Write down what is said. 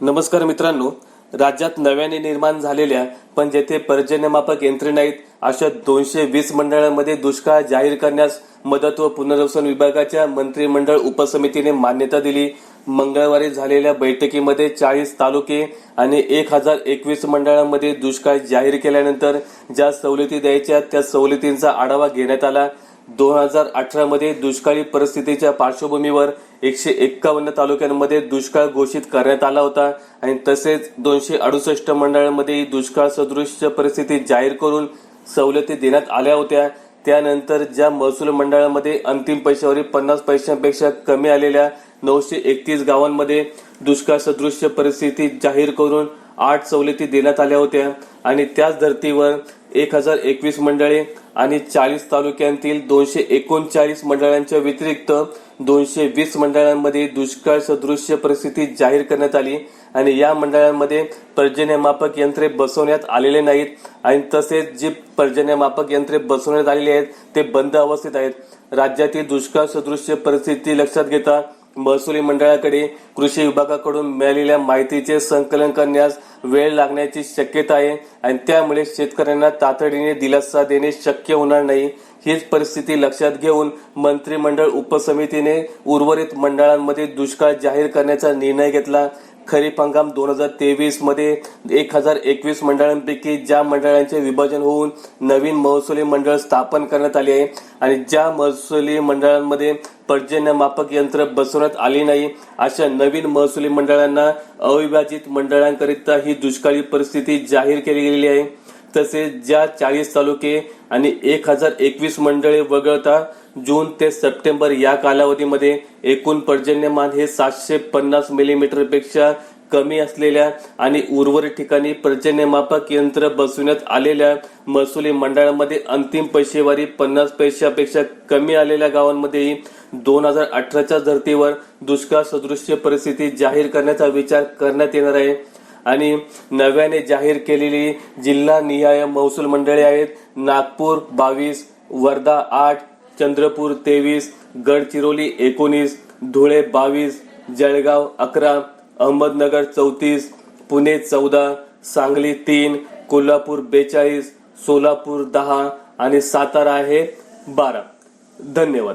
नमस्कार मित्रांनो राज्यात नव्याने निर्माण झालेल्या पण जेथे पर्जन्यमापक यंत्रे नाहीत अशा दोनशे वीस मंडळांमध्ये दुष्काळ जाहीर करण्यास मदत व पुनर्वसन विभागाच्या मंत्रिमंडळ उपसमितीने मान्यता दिली. मंगळवारी झालेल्या बैठकीमध्ये चाळीस तालुके आणि एक हजार एकवीस मंडळांमध्ये दुष्काळ जाहीर केल्यानंतर ज्या सवलती द्यायच्या त्या सवलतींचा आढावा घेण्यात आला. दोन हजार अठरामध्ये दुष्काळी परिस्थितीच्या पार्श्वभूमीवर एकशे एक्कावन्न तालुक्यांमध्ये दुष्काळ घोषित करण्यात आला होता. आणि तसेच दोनशे अडुसष्ट मंडळांमध्ये दुष्काळ सदृश्य परिस्थिती जाहीर करून सवलती देण्यात आल्या होत्या. त्यानंतर ज्या महसूल मंडळामध्ये अंतिम पैशावरील पन्नास पैशांपेक्षा कमी आलेल्या नऊशे एकतीस गावांमध्ये दुष्काळ सदृश्य परिस्थिती जाहीर करून आठ सवलती देण्यात आल्या होत्या. आणि त्याच धर्तीवर एक हजार एकवीस मंडळे आणि चाळीस तालुक्यांतील दोनशे एकोणचाळीस मंडळांच्या व्यतिरिक्त दोनशे वीस मंडळांमध्ये दुष्काळ सदृश्य परिस्थिती जाहीर करण्यात आली आणि या मंडळांमध्ये पर्जन्यमापक यंत्रे बसवण्यात आलेले नाहीत आणि तसेच जी पर्जन्यमापक यंत्रे बसवण्यात आलेली आहेत ते बंद अवस्थेत आहेत. राज्यातील दुष्काळ सदृश्य परिस्थिती लक्षात घेता महसुली मंडळाकडे कृषी विभागाकडून मिळालेल्या माहितीचे संकलन करण्यास वेळ लागण्याची शक्यता आहे आणि त्यामुळे शेतकऱ्यांना तातडीने दिलासा देणे शक्य होणार नाही. हीच परिस्थिती लक्षात घेऊन मंत्रिमंडळ उपसमितीने उर्वरित मंडळांमध्ये दुष्काळ जाहीर करण्याचा निर्णय घेतला. खरीप हंगाम दोन हजार तेवीसमध्ये एक हजार एकवीस मंडळांपैकी ज्या मंडळांचे विभाजन होऊन नवीन महसुली मंडळ स्थापन करण्यात आले आहे आणि ज्या महसुली मंडळांमध्ये पर्जन्यमापक यंत्र बसवण्यात आली नाही अशा नवीन महसुली मंडळांना अविभाजित मंडळांकरिता ही दुष्काळी परिस्थिती जाहीर केली गेलेली आहे. तसेच ज्या चाळीस तालुके आणि एक हजार एकवीस मंडळे वगळता जून ते सप्टेंबर या कालावधीमध्ये एकूण पर्जन्यमान हे सातशे पन्नास मिलीमीटरपेक्षा कमी असलेल्या आणि उर्वरित ठिकाणी पर्जन्यमापक यंत्र बसवण्यात आलेल्या महसुली मंडळामध्ये अंतिम पैसेवारी पन्नास पैशापेक्षा कमी आलेल्या गावांमध्येही दोन हजार अठराच्या धर्तीवर दुष्काळ सदृश्य परिस्थिती जाहीर करण्याचा विचार करण्यात येणार आहे. आणि नव्याने जाहीर केलेली जिल्हा निहाय महसूल मंडळे आहेत. नागपूर बावीस वर्धा आठ चंद्रपूर तेवीस गडचिरोली एकोणीस धुळे बावीस जळगाव अकरा अहमदनगर चौतीस पुणे चौदा सांगली तीन कोल्हापूर बेचाळीस सोलापूर दहा आणि सातारा आहे बारा. धन्यवाद.